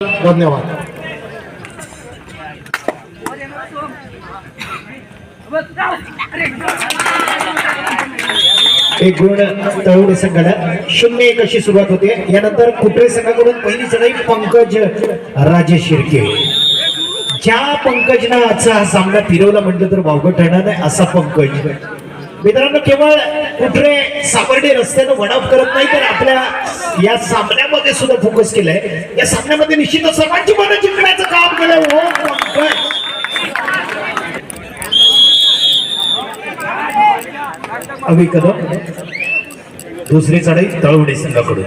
धन्यवाद. एक गुण तळवडे संघाला शून्य एक अशी सुरुवात होते. यानंतर कुठे संघाकडून पहिली चढाई पंकज राजे शिर्के. ज्या पंकजनं आजचा हा सामना फिरवला म्हटलं तर वावगं ठरणार नाही असा पंकज. मित्रांनो केवळ कुठे सापर्डे रस्त्यानं वडाप करत नाही तर आपल्या या सामन्यामध्ये सुद्धा फोकस केलंय. या सामन्यामध्ये निश्चितच सर्वांची मनं जिंकण्याचं काम केलंय. हो अभि कदम. दुसरी चढाई तळवडे संघाकडून.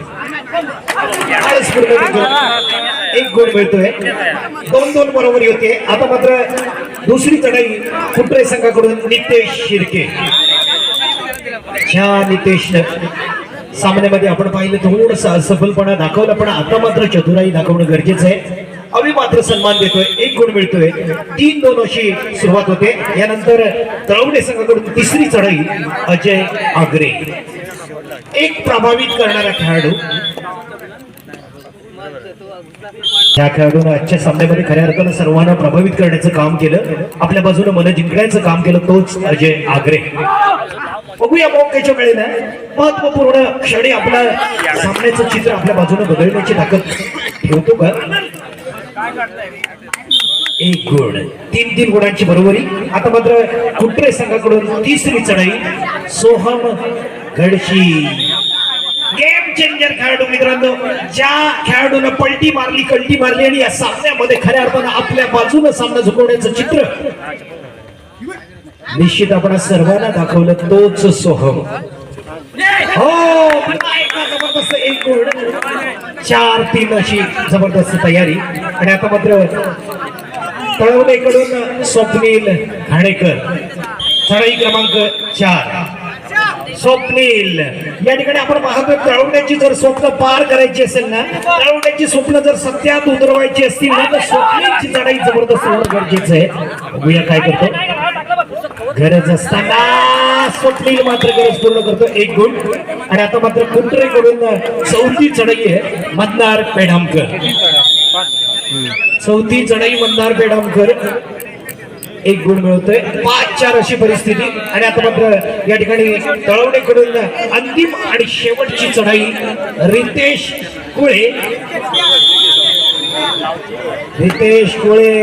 एक गोल मिळतोय. दोन दोन बरोबरी होते आता मात्र दुसरी चढाई कुठे संघाकडून नितेश शिर्के. ह्या नितेशनं सामन्यामध्ये आपण पाहिलं थोडस असफलपणा दाखवला पण आता मात्र चतुराई दाखवणं गरजेचं आहे. आम्ही मात्र सन्मान देतोय एक गुण मिळतोय. तीन दोन अशी सुरुवात होते. यानंतर द्रवणे संघाकडून तिसरी चढाई अजय आगरे. एक प्रभावित करणारा खेळाडू. या खेळाडून आजच्या सामन्यामध्ये खऱ्या अर्थानं सर्वांना प्रभावित करण्याचं काम केलं. आपल्या बाजूने मन जिंकण्याचं काम केलं तोच अजय आगरे. बघूया मौकेच्या वेळेला महत्त्वपूर्ण क्षणी आपल्या सामन्याचं चित्र आपल्या बाजूने बदलण्याची ताकद ठेवतो का? एक गुण तीन तीन गुणांची बरोबरी. आता मात्र कुत्रे संघाकडून तिसरी चढाई? सोहम गडशी गेम चेंजर खेळाडू मित्रांनो ज्या खेळाडूनं पलटी मारली कलटी मारली आणि या सामन्यामध्ये खऱ्या अर्थानं आपल्या बाजूनं सामना झुकवण्याचं चित्र निश्चित आपण सर्वांना दाखवलं तोच सोहम. हो जबरदस्त एक गुण चार तीन अशी जबरदस्त तयारी. आणि आता मात्र तळवणेकडून स्वप्नील घाणेकर. चढाई क्रमांक चार. स्वप्नील या ठिकाणी आपण पाहतो तळवण्याची जर स्वप्न पार करायची असेल ना तळवण्याची स्वप्न जर सत्यात उतरवायची असतील ना तर स्वप्नीलची चढाई जबरदस्त होणं गरजेचं आहे. बघूया काय करतो. गरज असताना स्वप्नील मात्र गरज पूर्ण करतो एक गुण. आणि आता मात्र कुत्रेकडून चौथी चढाई आहे मतदार पेढामकर. चौथी चढाई मतदार पेढामकर. एक गुण मिळवतोय पाच चार अशी परिस्थिती. आणि आता मात्र या ठिकाणी तळवणेकडून अंतिम आणि शेवटची चढाई रितेश कुळे. रितेश कोळे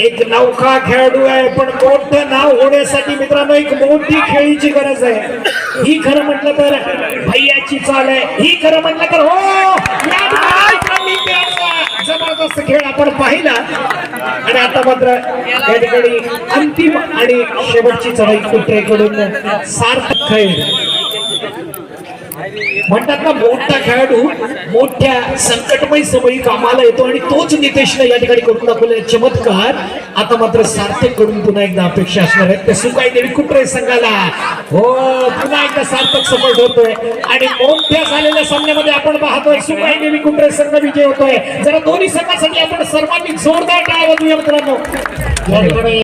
एक नौखा खेळाडू आहे पण मोठं नाव होण्यासाठी मित्रांनो एक मोठी खेळीची गरज आहे. ही खरं म्हटलं तर भैयाची चाल आहे. ही खरं म्हटलं तर हो! जबरदस्त खेळ आपण पाहिला. आणि आता मात्र या ठिकाणी अंतिम आणि शेवटची चढाई कुत्रेकडून सार्थक खेळ. म्हणतात ना मोठा खेळाडू मोठ्या संकटमय समयी कामाला येतो आणि तोच नितेशने या ठिकाणी करून दाखवले चमत्कार. आता मात्र सार्थककडून पुन्हा एकदा अपेक्षा असणार आहेत. त्या सुकाई देवी कुठे संघाला? हो पुन्हा एकदा सार्थक सफल होतोय. आणि मोठ्या झालेल्या सामन्यामध्ये आपण पाहतोय सुकाई देवी कुठे संघ विजय होतोय. जरा दोन्ही संघासाठी आपण सर्वांनी जोरदार टाळा वाजवूया मित्रांनो. या ठिकाणी